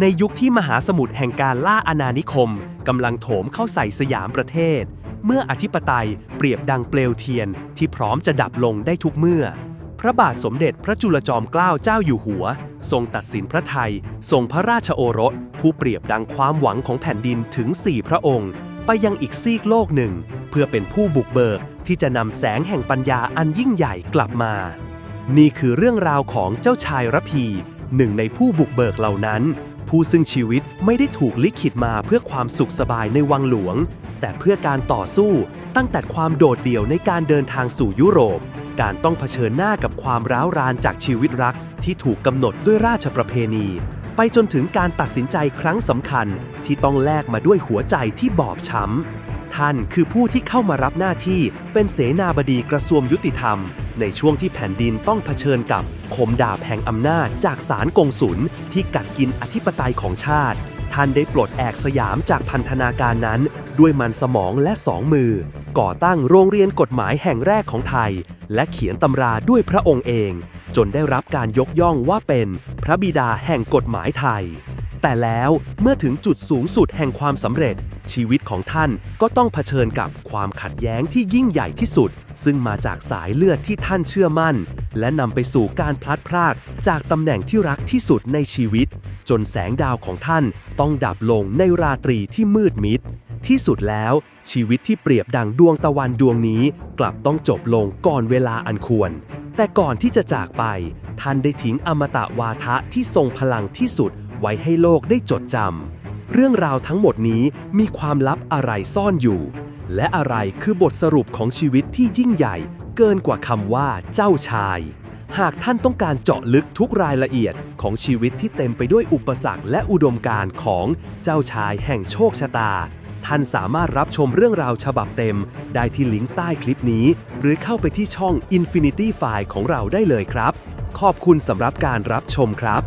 ในยุคที่มหาสมุทรแห่งการล่าอาณานิคมกำลังโถมเข้าใส่สยามประเทศ เมื่ออธิปไตยเปรียบดังเปลวเทียนที่พร้อมจะดับลงได้ทุกเมื่อ พระบาทสมเด็จพระจุลจอมเกล้าเจ้าอยู่หัว ทรงตัดสินพระไทยทรงพระราชโอรส ผู้เปรียบดังความหวังของแผ่นดินถึง 4 พระองค์ ไปยังอีกซีกโลกหนึ่ง เพื่อเป็นผู้บุกเบิกที่จะนำแสงแห่งปัญญาอันยิ่งใหญ่กลับมา นี่คือเรื่องราวของเจ้าชายระพีหนึ่งในผู้บุกเบิกเหล่านั้น ผู้ซึ่งชีวิตไม่ได้ถูกลิขิตมาเพื่อความสุขสบายในวังหลวง แต่เพื่อการต่อสู้ตั้งแต่ความโดดเดี่ยวในการเดินทางสู่ยุโรป การต้องเผชิญหน้ากับความร้าวรานจากชีวิตรักที่ถูกกำหนดด้วยราชประเพณี ไปจนถึงการตัดสินใจครั้งสำคัญที่ต้องแลกมาด้วยหัวใจที่บอบช้ำท่านคือผู้ที่เข้ามารับหน้าที่เป็นเสนาบดีกระทรวงยุติธรรม ในช่วงที่แผ่นดินต้องเผชิญกับคมดาบแห่งอำนาจจากศาลกงสุลที่กัดกินอธิปไตยของชาติ ท่านได้ปลดแอกสยามจากพันธนาการนั้น ด้วยมันสมองและสองมือ ก่อตั้งโรงเรียนกฎหมายแห่งแรกของไทย และเขียนตำราด้วยพระองค์เอง จนได้รับการยกย่องว่าเป็น พระบิดาแห่งกฎหมายไทย แต่แล้วเมื่อถึงจุดสูงสุดแห่งความสำเร็จ ชีวิตของท่านก็ต้องเผชิญกับความขัดแย้งที่ยิ่งใหญ่ที่สุด ซึ่งมาจากสายเลือดที่ท่านเชื่อมั่น และนำไปสู่การพลัดพรากจากตำแหน่งที่รักที่สุดในชีวิต จนแสงดาวของท่านต้องดับลงในราตรีที่มืดมิด ที่สุดแล้ว ชีวิตที่เปรียบดังดวงตะวันดวงนี้ กลับต้องจบลงก่อนเวลาอันควร แต่ก่อนที่จะจากไป ท่านได้ทิ้งอมตะวาทะที่ทรงพลังที่สุด ไว้ให้โลกได้จดจำเรื่องราวทั้งหมดนี้มีความลับอะไรซ่อนอยู่ และอะไรคือบทสรุปของชีวิตที่ยิ่งใหญ่ เกินกว่าคำว่าเจ้าชาย หากท่านต้องการเจาะลึกทุกรายละเอียดของชีวิตที่เต็มไปด้วยอุปสรรคและอุดมการณ์ของเจ้าชายแห่งโชคชะตาท่านสามารถรับชมเรื่องราวฉบับเต็ม ได้ที่ลิงก์ใต้คลิปนี้ หรือเข้าไปที่ช่อง Infinity File ของเราได้เลยครับ ขอบคุณสำหรับการรับชมครับ